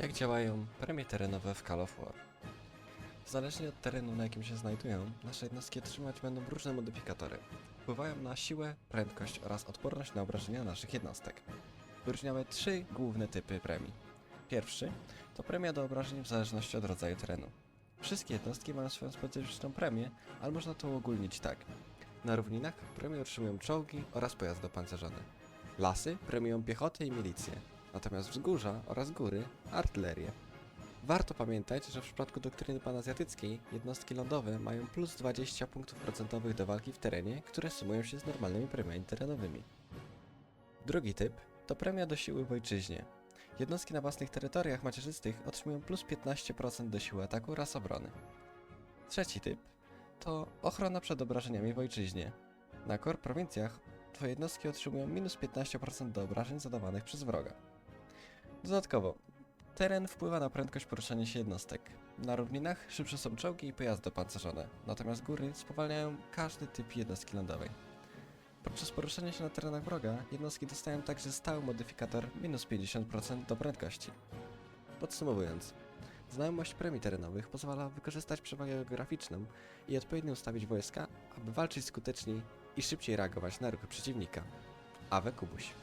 Jak działają premie terenowe w Call of War? Zależnie od terenu, na jakim się znajdują, nasze jednostki otrzymać będą różne modyfikatory. Wpływają na siłę, prędkość oraz odporność na obrażenia naszych jednostek. Wyróżniamy trzy główne typy premii. Pierwszy to premia do obrażeń w zależności od rodzaju terenu. Wszystkie jednostki mają swoją specyficzną premię, ale można to uogólnić tak. Na równinach premię otrzymują czołgi oraz pojazdy opancerzone. Lasy premiują piechotę i milicję, natomiast wzgórza oraz góry artylerię. Warto pamiętać, że w przypadku doktryny panazjatyckiej jednostki lądowe mają plus 20 punktów procentowych do walki w terenie, które sumują się z normalnymi premiami terenowymi. Drugi typ to premia do siły w ojczyźnie. Jednostki na własnych terytoriach macierzystych otrzymują plus 15% do siły ataku oraz obrony. Trzeci typ to ochrona przed obrażeniami w ojczyźnie. Na kor prowincjach twoje jednostki otrzymują minus 15% do obrażeń zadawanych przez wroga. Dodatkowo, teren wpływa na prędkość poruszania się jednostek. Na równinach szybsze są czołgi i pojazdy opancerzone, natomiast góry spowalniają każdy typ jednostki lądowej. Podczas poruszania się na terenach wroga, jednostki dostają także stały modyfikator minus 50% do prędkości. Podsumowując, znajomość premii terenowych pozwala wykorzystać przewagę geograficzną i odpowiednio ustawić wojska, aby walczyć skuteczniej i szybciej reagować na ruchy przeciwnika. Awe Kubuś.